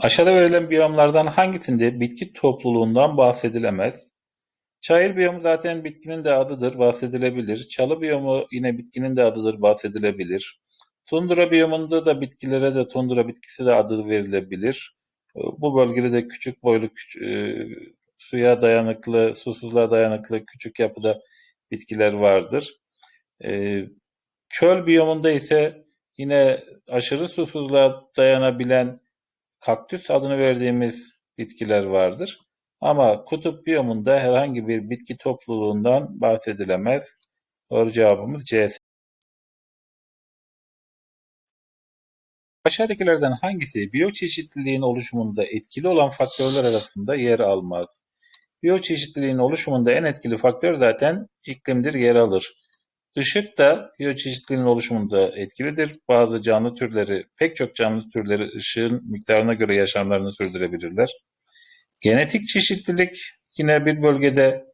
Aşağıda verilen biyomlardan hangisinde bitki topluluğundan bahsedilemez? Çayır biyomu zaten bitkinin de adıdır, bahsedilebilir. Çalı biyomu yine bitkinin de adıdır, bahsedilebilir. Tundra biyomunda da bitkilere de tundra bitkisi de adı verilebilir. Bu bölgede de küçük boylu, küç- e, suya dayanıklı, susuzluğa dayanıklı küçük yapıda bitkiler vardır. E, çöl biyomunda ise yine aşırı susuzluğa dayanabilen kaktüs adını verdiğimiz bitkiler vardır. Ama kutup biyomunda herhangi bir bitki topluluğundan bahsedilemez. Doğru cevabımız C. Aşağıdakilerden hangisi biyoçeşitliliğin oluşumunda etkili olan faktörler arasında yer almaz? Biyoçeşitliliğin oluşumunda en etkili faktör zaten iklimdir, yer alır. Işık da biyoçeşitliliğin oluşumunda etkilidir. Bazı canlı türleri, pek çok canlı türleri ışığın miktarına göre yaşamlarını sürdürebilirler. Genetik çeşitlilik yine bir bölgede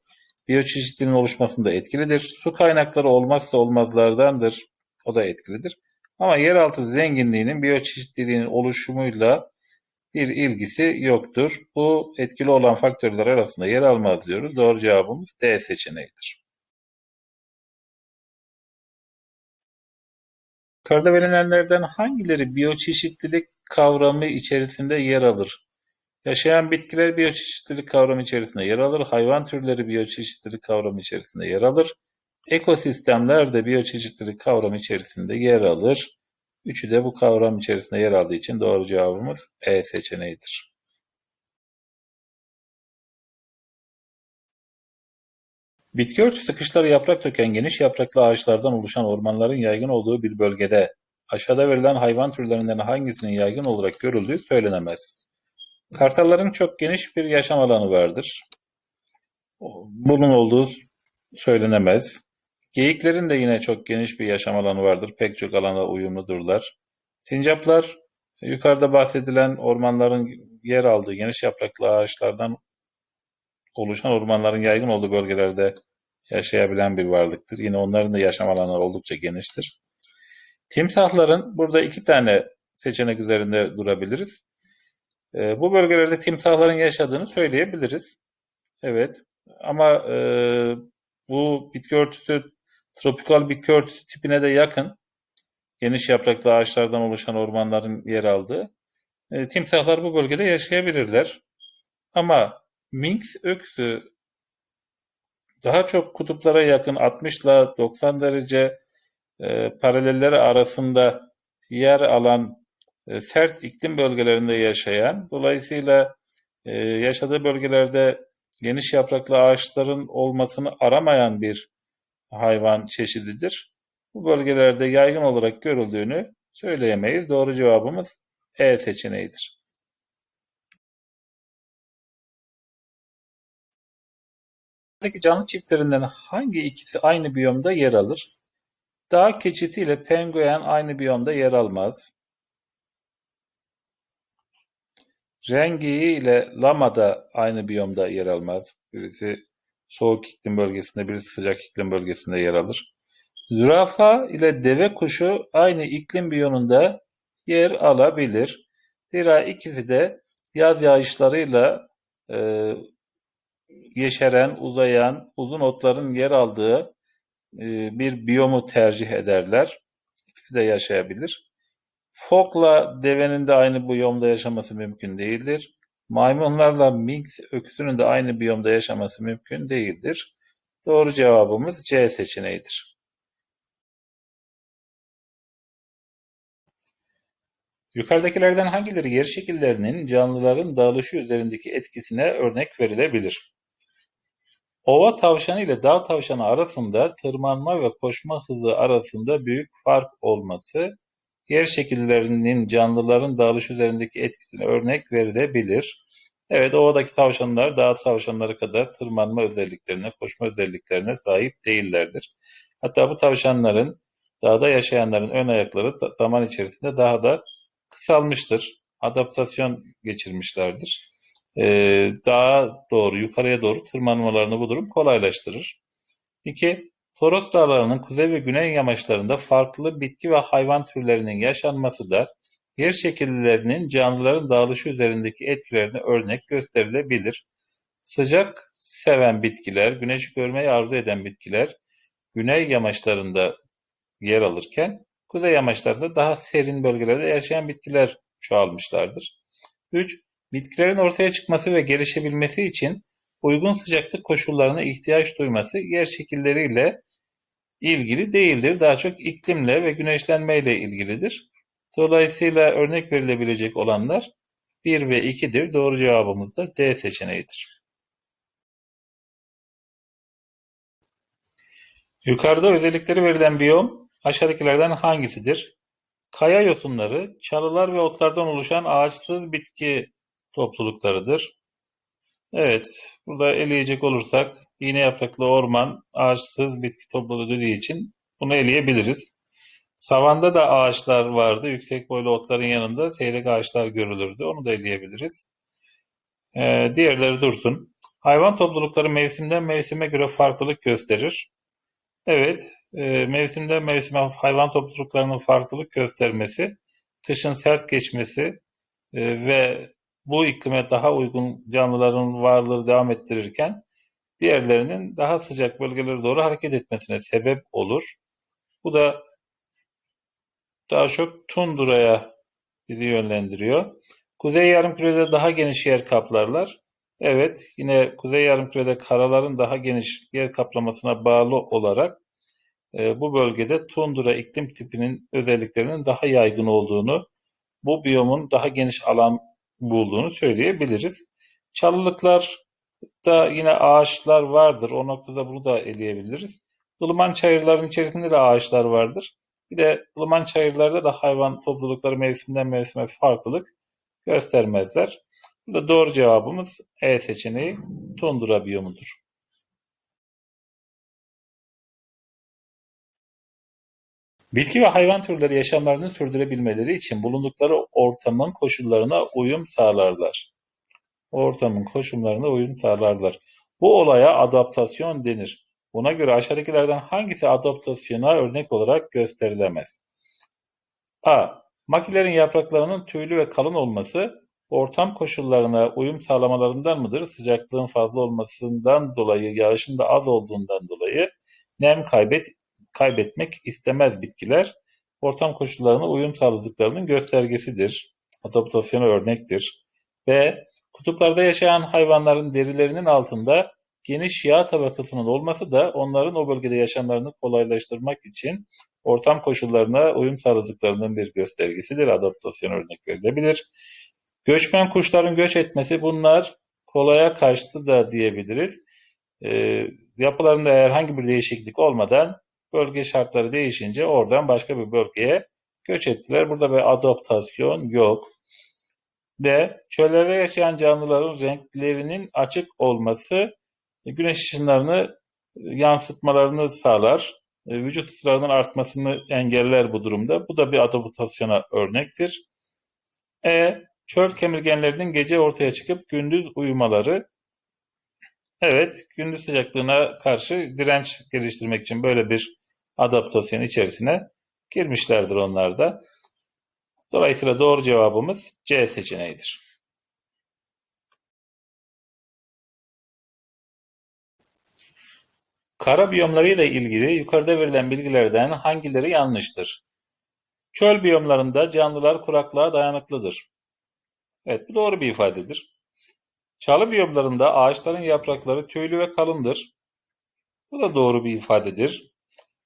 biyoçeşitliliğin oluşmasında etkilidir. Su kaynakları olmazsa olmazlardandır. O da etkilidir. Ama yeraltı zenginliğinin biyoçeşitliliğin oluşumuyla bir ilgisi yoktur. Bu etkili olan faktörler arasında yer almaz diyoruz. Doğru cevabımız D seçeneğidir. Yukarıda verilenlerden hangileri biyoçeşitlilik kavramı içerisinde yer alır? Yaşayan bitkiler biyoçeşitlilik kavramı içerisinde yer alır. Hayvan türleri biyoçeşitlilik kavramı içerisinde yer alır. Ekosistemler de biyoçeşitlilik kavramı içerisinde yer alır. Üçü de bu kavram içerisinde yer aldığı için doğru cevabımız E seçeneğidir. Bitki örtüsü kışları yaprak döken geniş yapraklı ağaçlardan oluşan ormanların yaygın olduğu bir bölgede aşağıda verilen hayvan türlerinden hangisinin yaygın olarak görüldüğü söylenemez. Kartalların çok geniş bir yaşam alanı vardır. Bunun olduğu söylenemez. Geyiklerin de yine çok geniş bir yaşam alanı vardır. Pek çok alana uyumludurlar. Sincaplar yukarıda bahsedilen ormanların yer aldığı geniş yapraklı ağaçlardan oluşan ormanların yaygın olduğu bölgelerde yaşayabilen bir varlıktır. Yine onların da yaşam alanları oldukça geniştir. Timsahların burada iki tane seçenek üzerinde durabiliriz. E, bu bölgelerde timsahların yaşadığını söyleyebiliriz. Evet. Ama e, bu bitki örtüsü tropikal bitki örtüsü tipine de yakın. Geniş yapraklı ağaçlardan oluşan ormanların yer aldığı. E, timsahlar bu bölgede yaşayabilirler. Ama Minks öksü daha çok kutuplara yakın 60 ile 90 derece e, paralelleri arasında yer alan e, sert iklim bölgelerinde yaşayan, dolayısıyla e, yaşadığı bölgelerde geniş yapraklı ağaçların olmasını aramayan bir hayvan çeşididir. Bu bölgelerde yaygın olarak görüldüğünü söyleyemeyiz. Doğru cevabımız E seçeneğidir. Buradaki canlı çiftlerinden hangi ikisi aynı biyomda yer alır? Dağ keçisi ile penguen aynı biyomda yer almaz. Rengi ile lama da aynı biyomda yer almaz. Birisi soğuk iklim bölgesinde, birisi sıcak iklim bölgesinde yer alır. Zürafa ile deve kuşu aynı iklim biyomunda yer alabilir. Zira ikisi de yaz yağışlarıyla e, yeşeren, uzayan, uzun otların yer aldığı e, bir biyomu tercih ederler. İkisi de yaşayabilir. Fokla devenin de aynı biyomda yaşaması mümkün değildir. Maymunlarla minks öküzünün de aynı biyomda yaşaması mümkün değildir. Doğru cevabımız C seçeneğidir. Yukarıdakilerden hangileri yer şekillerinin canlıların dağılışı üzerindeki etkisine örnek verilebilir? Ova tavşanı ile dağ tavşanı arasında tırmanma ve koşma hızı arasında büyük fark olması yer şekillerinin canlıların dağılış üzerindeki etkisine örnek verilebilir. Evet, ovadaki tavşanlar dağ tavşanları kadar tırmanma özelliklerine, koşma özelliklerine sahip değillerdir. Hatta bu tavşanların, dağda yaşayanların ön ayakları zaman içerisinde daha da kısalmıştır. Adaptasyon geçirmişlerdir. Ee, daha doğru, yukarıya doğru tırmanmalarını bu durum kolaylaştırır. İki, Toros Dağları'nın kuzey ve güney yamaçlarında farklı bitki ve hayvan türlerinin yaşanması da yer şekillerinin canlıların dağılışı üzerindeki etkilerine örnek gösterilebilir. Sıcak seven bitkiler, güneş görmeyi arzu eden bitkiler güney yamaçlarında yer alırken kuzey yamaçlarında daha serin bölgelerde yaşayan bitkiler çoğalmışlardır. 3. Bitkilerin ortaya çıkması ve gelişebilmesi için uygun sıcaklık koşullarına ihtiyaç duyması yer şekilleriyle ilgili değildir. Daha çok iklimle ve güneşlenmeyle ilgilidir. Dolayısıyla örnek verilebilecek olanlar 1 ve 2'dir. Doğru cevabımız da D seçeneğidir. Yukarıda özellikleri verilen biyom aşağıdakilerden hangisidir? Kaya yosunları, çalılar ve otlardan oluşan ağaçsız bitki topluluklarıdır. Evet, burada eleyecek olursak iğne yapraklı orman ağaçsız bitki topluluğu dediği için bunu eleyebiliriz. Savanda da ağaçlar vardı. Yüksek boylu otların yanında seyrek ağaçlar görülürdü. Onu da eleyebiliriz. Ee, diğerleri dursun. Hayvan toplulukları mevsimden mevsime göre farklılık gösterir. Evet, e, mevsimden mevsime hayvan topluluklarının farklılık göstermesi, kışın sert geçmesi e, ve bu iklime daha uygun canlıların varlığı devam ettirirken diğerlerinin daha sıcak bölgelere doğru hareket etmesine sebep olur. Bu da daha çok tunduraya bizi yönlendiriyor. Kuzey yarımkürede daha geniş yer kaplarlar. Evet, yine kuzey yarımkürede karaların daha geniş yer kaplamasına bağlı olarak e, bu bölgede tundura iklim tipinin özelliklerinin daha yaygın olduğunu, bu biyomun daha geniş alan bulduğunu söyleyebiliriz. Çalılıklarda yine ağaçlar vardır. O noktada bunu da eleyebiliriz. Ilıman çayırların içerisinde de ağaçlar vardır. Bir de ılıman çayırlarda da hayvan toplulukları mevsimden mevsime farklılık göstermezler. Burada doğru cevabımız E seçeneği tundra biyomudur. Bitki ve hayvan türleri yaşamlarını sürdürebilmeleri için bulundukları ortamın koşullarına uyum sağlarlar. Ortamın koşullarına uyum sağlarlar. Bu olaya adaptasyon denir. Buna göre aşağıdakilerden hangisi adaptasyona örnek olarak gösterilemez? A. Makilerin yapraklarının tüylü ve kalın olması ortam koşullarına uyum sağlamalarından mıdır? Sıcaklığın fazla olmasından dolayı, yağışın da az olduğundan dolayı nem kaybet kaybetmek istemez bitkiler, ortam koşullarına uyum sağladıklarının göstergesidir. Adaptasyona örnektir. B. Kutuplarda yaşayan hayvanların derilerinin altında geniş yağ tabakasının olması da onların o bölgede yaşamlarını kolaylaştırmak için ortam koşullarına uyum sağladıklarının bir göstergesidir. Adaptasyon örnek verilebilir. Göçmen kuşların göç etmesi bunlar kolaya kaçtı da diyebiliriz. E, yapılarında herhangi bir değişiklik olmadan Bölge şartları değişince oradan başka bir bölgeye göç ettiler. Burada bir adaptasyon yok. D. Çöllerde yaşayan canlıların renklerinin açık olması güneş ışınlarını yansıtmalarını sağlar. Vücut ısılarının artmasını engeller bu durumda. Bu da bir adaptasyona örnektir. E. Çöl kemirgenlerinin gece ortaya çıkıp gündüz uyumaları Evet, gündüz sıcaklığına karşı direnç geliştirmek için böyle bir adaptasyon içerisine girmişlerdir onlar da. Dolayısıyla doğru cevabımız C seçeneğidir. Kara biyomları ile ilgili yukarıda verilen bilgilerden hangileri yanlıştır? Çöl biyomlarında canlılar kuraklığa dayanıklıdır. Evet bu doğru bir ifadedir. Çalı biyomlarında ağaçların yaprakları tüylü ve kalındır. Bu da doğru bir ifadedir.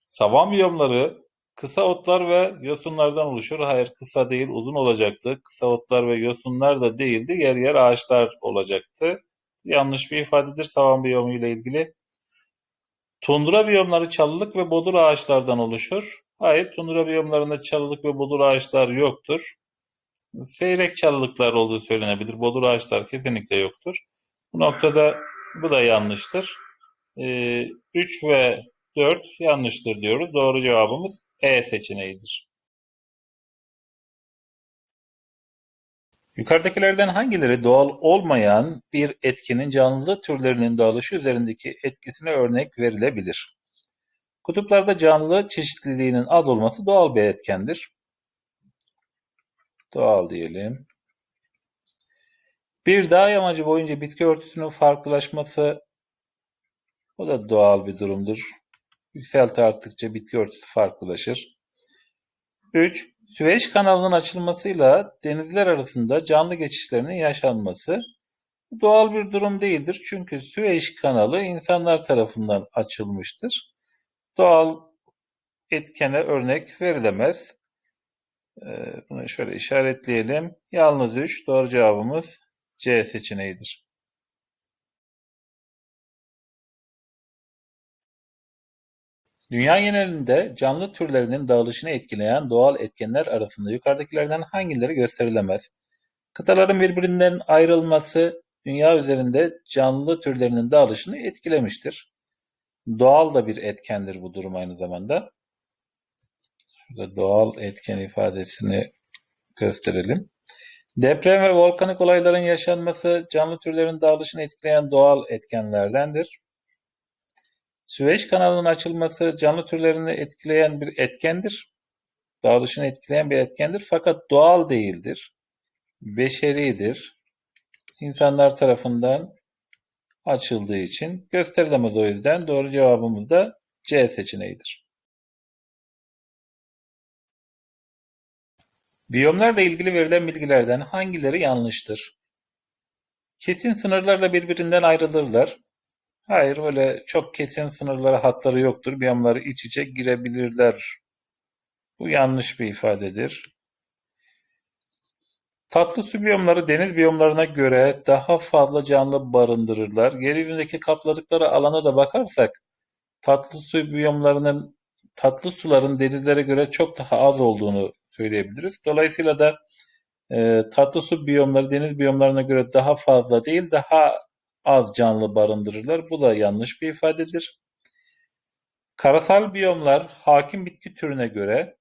Savan biyomları kısa otlar ve yosunlardan oluşur. Hayır kısa değil uzun olacaktı. Kısa otlar ve yosunlar da değildi. Yer yer ağaçlar olacaktı. Yanlış bir ifadedir savan biyomu ile ilgili. Tundra biyomları çalılık ve bodur ağaçlardan oluşur. Hayır tundra biyomlarında çalılık ve bodur ağaçlar yoktur seyrek çalılıklar olduğu söylenebilir. Bodur ağaçlar kesinlikle yoktur. Bu noktada bu da yanlıştır. Ee, 3 ve 4 yanlıştır diyoruz. Doğru cevabımız E seçeneğidir. Yukarıdakilerden hangileri doğal olmayan bir etkinin canlı türlerinin dağılışı üzerindeki etkisine örnek verilebilir? Kutuplarda canlı çeşitliliğinin az olması doğal bir etkendir. Doğal diyelim. Bir dağ yamacı boyunca bitki örtüsünün farklılaşması o da doğal bir durumdur. Yükselti arttıkça bitki örtüsü farklılaşır. 3. Süveyş kanalının açılmasıyla denizler arasında canlı geçişlerinin yaşanması doğal bir durum değildir. Çünkü Süveyş kanalı insanlar tarafından açılmıştır. Doğal etkene örnek verilemez. Ee, bunu şöyle işaretleyelim. Yalnız 3 doğru cevabımız C seçeneğidir. Dünya genelinde canlı türlerinin dağılışını etkileyen doğal etkenler arasında yukarıdakilerden hangileri gösterilemez? Kıtaların birbirinden ayrılması dünya üzerinde canlı türlerinin dağılışını etkilemiştir. Doğal da bir etkendir bu durum aynı zamanda. Şurada doğal etken ifadesini gösterelim. Deprem ve volkanik olayların yaşanması canlı türlerin dağılışını etkileyen doğal etkenlerdendir. Süveyş kanalının açılması canlı türlerini etkileyen bir etkendir. Dağılışını etkileyen bir etkendir fakat doğal değildir. Beşeridir. İnsanlar tarafından açıldığı için gösterilemez o yüzden doğru cevabımız da C seçeneğidir. Biyomlarla ilgili verilen bilgilerden hangileri yanlıştır? Kesin sınırlarla birbirinden ayrılırlar. Hayır, öyle çok kesin sınırları, hatları yoktur. Biyomları iç içe girebilirler. Bu yanlış bir ifadedir. Tatlı su biyomları deniz biyomlarına göre daha fazla canlı barındırırlar. Yeryüzündeki kapladıkları alana da bakarsak tatlı su biyomlarının tatlı suların denizlere göre çok daha az olduğunu söyleyebiliriz. Dolayısıyla da e, tatlı su biyomları deniz biyomlarına göre daha fazla değil, daha az canlı barındırırlar. Bu da yanlış bir ifadedir. Karasal biyomlar hakim bitki türüne göre,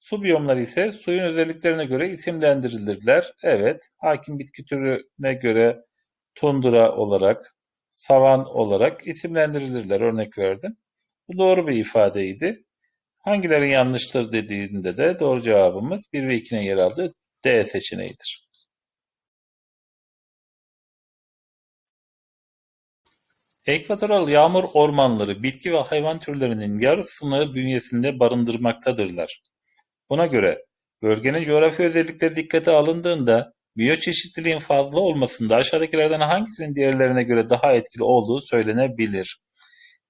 su biyomları ise suyun özelliklerine göre isimlendirilirler. Evet, hakim bitki türüne göre tundra olarak, savan olarak isimlendirilirler. Örnek verdim. Bu doğru bir ifadeydi. Hangileri yanlıştır dediğinde de doğru cevabımız 1 ve 2'nin yer aldığı D seçeneğidir. Ekvatoral yağmur ormanları bitki ve hayvan türlerinin yarısını bünyesinde barındırmaktadırlar. Buna göre bölgenin coğrafi özellikleri dikkate alındığında biyoçeşitliliğin fazla olmasında aşağıdakilerden hangisinin diğerlerine göre daha etkili olduğu söylenebilir.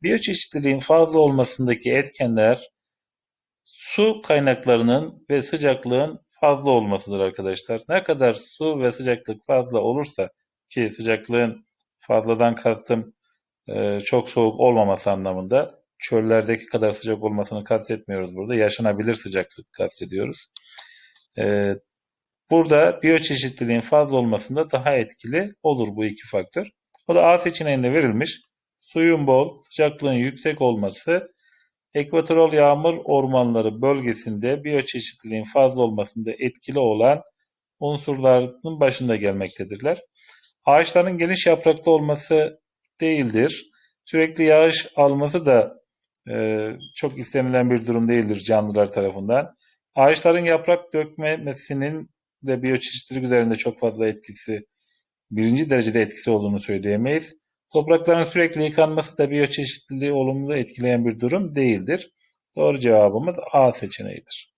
Biyoçeşitliliğin fazla olmasındaki etkenler su kaynaklarının ve sıcaklığın fazla olmasıdır arkadaşlar. Ne kadar su ve sıcaklık fazla olursa ki sıcaklığın fazladan kastım e, çok soğuk olmaması anlamında çöllerdeki kadar sıcak olmasını kastetmiyoruz burada. Yaşanabilir sıcaklık kastediyoruz. E, burada biyoçeşitliliğin fazla olmasında daha etkili olur bu iki faktör. O da A seçeneğinde verilmiş. Suyun bol, sıcaklığın yüksek olması Ekvatoral yağmur ormanları bölgesinde biyoçeşitliliğin fazla olmasında etkili olan unsurların başında gelmektedirler. Ağaçların geniş yapraklı olması değildir. Sürekli yağış alması da e, çok istenilen bir durum değildir canlılar tarafından. Ağaçların yaprak dökmemesinin de biyoçeşitlilik üzerinde çok fazla etkisi, birinci derecede etkisi olduğunu söyleyemeyiz. Toprakların sürekli yıkanması da biyoçeşitliliği olumlu etkileyen bir durum değildir. Doğru cevabımız A seçeneğidir.